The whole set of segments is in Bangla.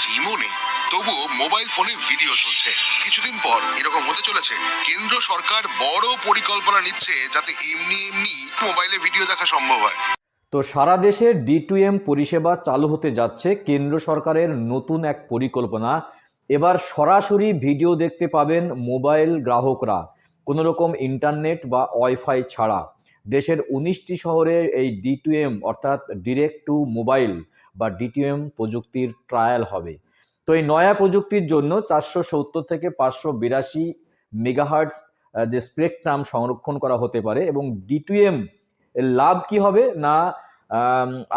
সিমও নেই। তবুও মোবাইল ফোনে ভিডিও চলছে। কিছুদিন পর এরকম হতে চলেছে। কেন্দ্র সরকার বড় পরিকল্পনা নিচ্ছে যাতে এমনি এমনি মোবাইলে ভিডিও দেখা সম্ভব হয়। তো সারা দেশে ডি টু এম পরিষেবা চালু হতে যাচ্ছে। কেন্দ্র সরকারের নতুন এক পরিকল্পনা। এবার সরাসরি ভিডিও দেখতে পাবেন মোবাইল গ্রাহকরা। কোনো রকম ইন্টারনেট বা ওয়াইফাই ছাড়া। দেশের উনিশটি শহরে এই ডি এম অর্থাৎ ডিরেক্ট টু মোবাইল বা ডিটিএম প্রযুক্তির ট্রায়াল হবে। তো এই নয়া প্রযুক্তির জন্য চারশো সত্তর থেকে পাঁচশো বিরাশি মেগাহার্টস যে স্পেকট্রাম সংরক্ষণ করা হতে পারে এবং ডিটিএম লাভ কি হবে? না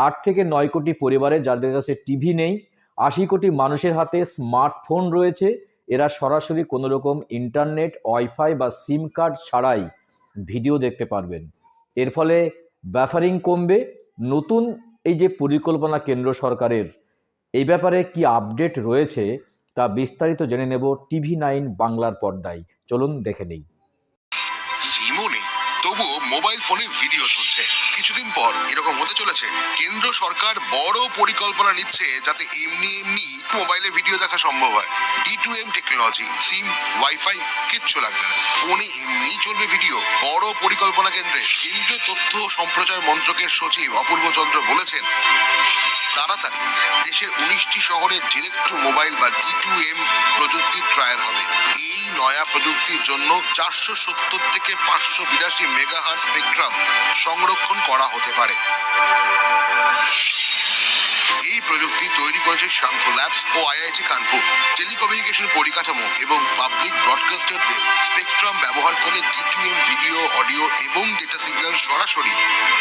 আট থেকে নয় কোটি পরিবারে যাদের কাছে টিভি নেই, আশি কোটি মানুষের হাতে স্মার্টফোন রয়েছে, এরা সরাসরি কোনো রকম ইন্টারনেট, ওয়াইফাই বা সিম কার্ড ছাড়াই ভিডিও দেখতে পারবেন। এর ফলে ব্যাফারিং কমবে, নতুন এই যে পরিকল্পনা কেন্দ্র সরকারের, এই ব্যাপারে কি আপডেট রয়েছে তা বিস্তারিত জেনে নেব টিভি নাইন বাংলার পর্দায়। চলুন দেখে নেই। তবুও মোবাইল ফোনে ভিডিও চলছে। কিছুদিন পর এরকম হতে চলেছে। কেন্দ্র সরকার বড় পরিকল্পনা নিচ্ছে যাতে এমনি এমনি মোবাইলে ভিডিও দেখা সম্ভব হয়। ডি টেকনোলজি সিম ওয়াইফাই কিচ্ছু লাগবে না। ফোনে এমনি চলবে ভিডিও বড় পরিকল্পনা কেন্দ্রে। কেন্দ্রীয় তথ্য ও সম্প্রচার মন্ত্রকের সচিব অপূর্ব চন্দ্র বলেছেন, তাড়াতাড়ি দেশের উনিশটি শহরে ডিরেক্ট মোবাইল বা ডি টু এম প্রযুক্তির ট্রায়াল হবে। এই নয়া প্রযুক্তির জন্য চারশো সত্তর থেকে পাঁচশো বিরাশি মেগাহার স্পেকট্রাম সংরক্ষণ করা হতে পারে। প্রযুক্তি তৈরি করেছে শাঙ্খ ল্যাবস ও আইআইটি কানপুর। টেলিকমিউনিকেশন পরিকাঠামো এবং পাবলিক ব্রডকাস্টারদের স্পেকট্রাম ব্যবহার করে D two M video audio এবং ডেটা সিগন্যাল সরাসরি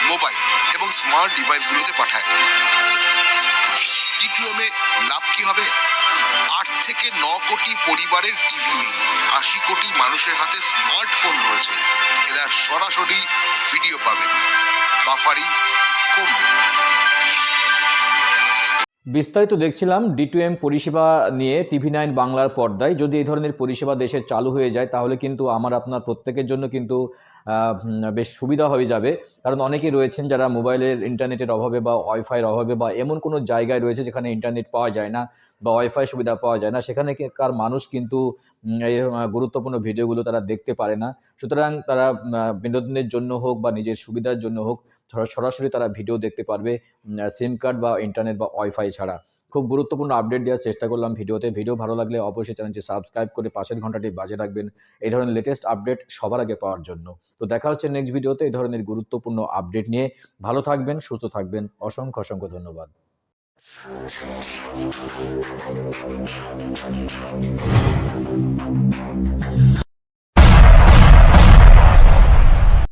মোবাইল এবং স্মার্ট ডিভাইসগুলোতে পাঠায়। ডিটুএম লাভ কি হবে? আট থেকে ন কোটি পরিবারের টিভি নেই। আশি কোটি মানুষের হাতে স্মার্টফোন রয়েছে। এরা সরাসরি ভিডিও পাবে। বাফারি কমবে। বিস্তারিত দেখছিলাম ডি টু এম পরিষেবা নিয়ে টিভি নাইন বাংলার পর্দায়। যদি এই ধরনের পরিষেবা দেশে চালু হয়ে যায়, তাহলে কিন্তু আমার, আপনার প্রত্যেকের জন্য কিন্তু বেশ সুবিধা হয়ে যাবে। কারণ অনেকেই রয়েছেন যারা মোবাইলের ইন্টারনেটের অভাবে বা ওয়াইফাইয়ের অভাবে বা এমন কোনো জায়গায় রয়েছে যেখানে ইন্টারনেট পাওয়া যায় না বা ওয়াইফাই সুবিধা পাওয়া যায় না। সেখানে কার মানুষ কিন্তু এই গুরুত্বপূর্ণ ভিডিওগুলো তারা দেখতে পারে না। সুতরাং তারা বিনোদনের জন্য হোক বা নিজের সুবিধার জন্য হোক সরাসরি তারা ভিডিও দেখতে পারবে সিম কার্ড বা ইন্টারনেট বা ওয়াইফাই ছাড়া। খুব গুরুত্বপূর্ণ আপডেট দেওয়ার চেষ্টা করলাম ভিডিওতে। ভিডিও ভালো লাগলে অবশ্যই চ্যানেলটি সাবস্ক্রাইব করে পাশের ঘন্টাটি বাজে রাখবেন। এই ধরনের লেটেস্ট আপডেট সবার আগে পাওয়ার জন্য। তো দেখা হচ্ছে নেক্সট ভিডিওতে এই ধরনের গুরুত্বপূর্ণ আপডেট নিয়ে। ভালো থাকবেন, সুস্থ থাকবেন। অসংখ্য অসংখ্য ধন্যবাদ।